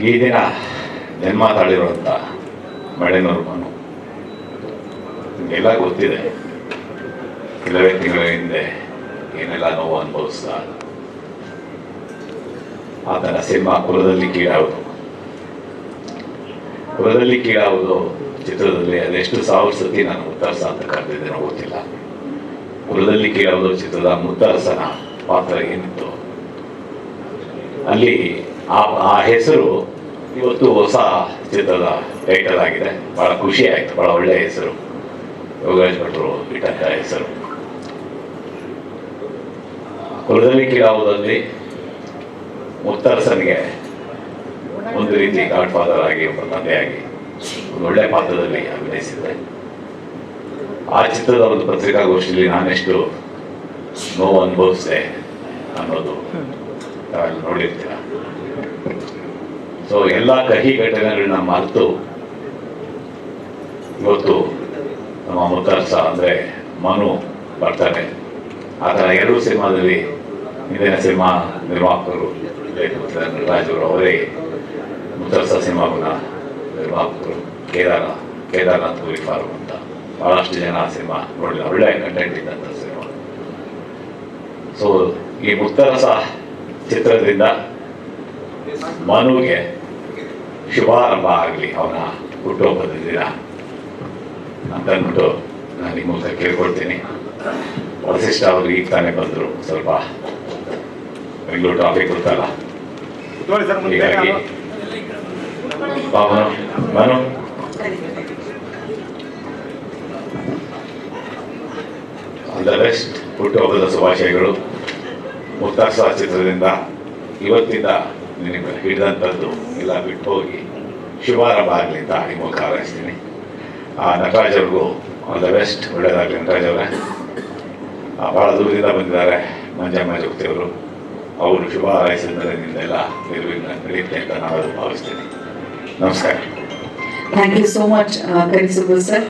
ಈ ದಿನ ಜನ್ಮ ತಾಳಿರುವಂಥ ಮಳೆನೂರು ಮನು. ನಿಮಗೆಲ್ಲ ಗೊತ್ತಿದೆ. ಕೆಲವೇ ತಿಂಗಳ ಹಿಂದೆ ಏನೆಲ್ಲ ನೋವು ಅನುಭವಿಸ್ತಾ ಆತನ ಸಿಂಹ ಕುಲದಲ್ಲಿ ಕೀಳಾವುದು. ಕುಲದಲ್ಲಿ ಕೀಳಾವುದು ಚಿತ್ರದಲ್ಲಿ ಅದೆಷ್ಟು ಸಾವಿರ ಸತಿ ನಾನು ಮುತ್ತರಸ ಅಂತ ಕರೆದಿದ್ದೇನೋ ಗೊತ್ತಿಲ್ಲ. ಕುಲದಲ್ಲಿ ಕೀಳಾವುದು ಚಿತ್ರದ ಮುತ್ತರಸನ ಪಾತ್ರ ಏನಿತ್ತು? ಅಲ್ಲಿ ಆ ಹೆಸರು ಇವತ್ತು ಹೊಸ ಚಿತ್ರದ ಟೈಟಲ್ ಆಗಿದೆ ಬಹಳ ಖುಷಿ ಆಯ್ತು. ಬಹಳ ಒಳ್ಳೆಯ ಹೆಸರು. ಯೋಗರಾಜ್ ಭಟ್ರು ಇಟ್ಟಂತ ಹೆಸರು. ಕುಲದಲ್ಲಿ ಕೀಳಾವುದಲ್ಲಿ ಮುತ್ತರಸನ್ಗೆ ಒಂದು ರೀತಿ ಗಾಡ್ ಫಾದರ್ ಆಗಿ, ಒಬ್ಬ ತಂದೆಯಾಗಿ ಒಂದು ಒಳ್ಳೆಯ ಪಾತ್ರದಲ್ಲಿ ಅಭಿನಯಿಸಿದೆ ಆ ಚಿತ್ರದ ಒಂದು ಪತ್ರಿಕಾಗೋಷ್ಠಿಯಲ್ಲಿ ನಾನೆಷ್ಟು ನೋವು ಅನುಭವಿಸಿದೆ ಅನ್ನೋದು ನೋಡಿರ್ತೀರ. ಸೊ ಎಲ್ಲ ಕಹಿ ಘಟನೆಗಳನ್ನ ಮರೆತು ಇವತ್ತು ನಮ್ಮ ಮುತ್ತರ್ಸ ಅಂದ್ರೆ ಮನು ಬರ್ತಾನೆ ಆ ಥರ ಎರಡು ಸಿನಿಮಾದಲ್ಲಿ ಹಿಂದಿನ ಸಿನಿಮಾ ನಿರ್ಮಾಪಕರು ನಟರಾಜರು ಅವರೇ ಮುತ್ತರ್ಸ ಸಿನಿಮಾವನ್ನ ನಿರ್ಮಾಪಕರು ಕೇದಾರ ಕೇದಾರನಾಥ್ ಗುರಿ ಫಾರ್ಮ್ ಅಂತ ಭಾಳಷ್ಟು ಜನ ಆ ಸಿನಿಮಾ ನೋಡಿಲ್ಲ. ಒಳ್ಳೆ ಕಂಟೆಂಟ್ ಇದ್ದಂಥ ಸಿನಿಮಾ. ಸೊ ಈ ಮುತ್ತರಸ ಚಿತ್ರದಿಂದ ಮನುಗೆ ಶುಭಾರಂಭ ಆಗಲಿ ಅವನ ಹುಟ್ಟುಹಬ್ಬದ ದಿನ ಅಂತಂದ್ಬಿಟ್ಟು ನಾನು ನಿಮ್ಮ ಮೂಲಕ ಕೇಳ್ಕೊಳ್ತೀನಿ. ವಸಿಷ್ಠ ಅವರು ಈಗ ತಾನೇ ಬಂದರು ಸ್ವಲ್ಪ ಬೆಂಗಳೂರು ಟ್ರಾಫಿಕ್ ಗೊತ್ತಲ್ಲ? ಹೀಗಾಗಿ Manu Manu. All the best ಹುಟ್ಟುಹಬ್ಬದ ಶುಭಾಶಯಗಳು. ಮುಕ್ತಾಸ ಚಿತ್ರದಿಂದ ಇವತ್ತಿಂದ ನಿನಗೆ ಹಿಡಿದಂಥದ್ದು ಎಲ್ಲ ಬಿಟ್ಟು ಹೋಗಿ ಶುಭಾರಂಭ ಆಗಲಿ ಅಂತ ನಿಮಗೆ ಮೂಲಕ ಆ ನಟರಾಜ್ ಅವ್ರಿಗೂ ಆಲ್ ದ ಬೆಸ್ಟ್ ಒಳ್ಳೆಯದಾಗಲಿ ನಟರಾಜ್ ಅವರೇ ಭಾಳ ದೂರದಿಂದ ಬಂದಿದ್ದಾರೆ ಮಂಜಮ್ಮ ಜೊತೆಯವರು ಅವರು. ಶುಭ ಹಾರೈಸಿದ್ದಾರೆ ನಿರ್ವಿಘ್ನ ನಡೆಯುತ್ತೆ ಅಂತ ನಾನು ಭಾವಿಸ್ತೀನಿ. ನಮಸ್ಕಾರ. Thank you so much sir.